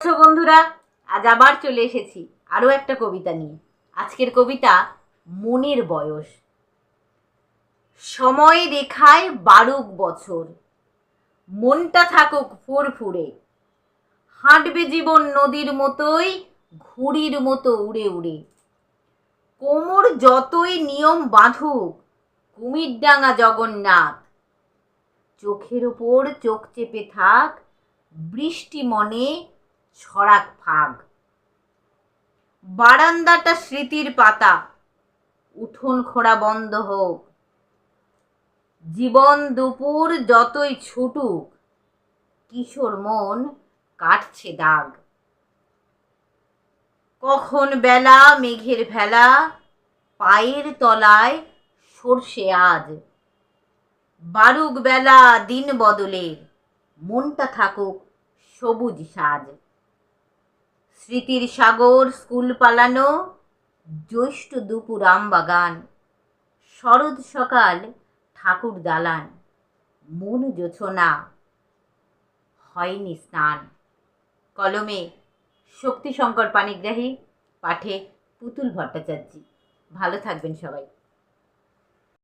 আচ্ছা বন্ধুরা, আজ আবার চলে এসেছি আরও একটা কবিতা নিয়ে। আজকের কবিতা মনের বয়স। সময় রেখায় বারুক বছর। মনটা থাকুক ফুরফুরে। হাঁটবে জীবন নদীর মতোই, ঘুড়ির মতো উড়ে উড়ে। কোমর যতই নিয়ম বাঁধুক কুমিরডাঙ্গা জগন্নাথ। চোখের ওপর চোখ চেপে থাক, বৃষ্টি মনে ছড়াক ফাগ বারান্দাটা স্মৃতির পাতা, উঠোন খোঁড়া বন্ধ হোক। জীবন দুপুর যতই ছুটুক, কিশোর মন কাটছে দাগ। কখন বেলা, মেঘের ভেলা, পায়ের তলায় সর্ষে আজ। বারুক বেলা, দিন বদলের মনটা থাকুক সবুজ সাজ। স্মৃতির সাগর, স্কুল পালানো, জ্যৈষ্ঠ দুপুর আমবাগান শরৎ সকাল, ঠাকুর দালান, মন যোছনা হয়নি স্নান। কলমে শক্তিশঙ্কর পানিগ্রাহী, পাঠে পুতুল ভট্টাচার্য। ভালো থাকবেন সবাই।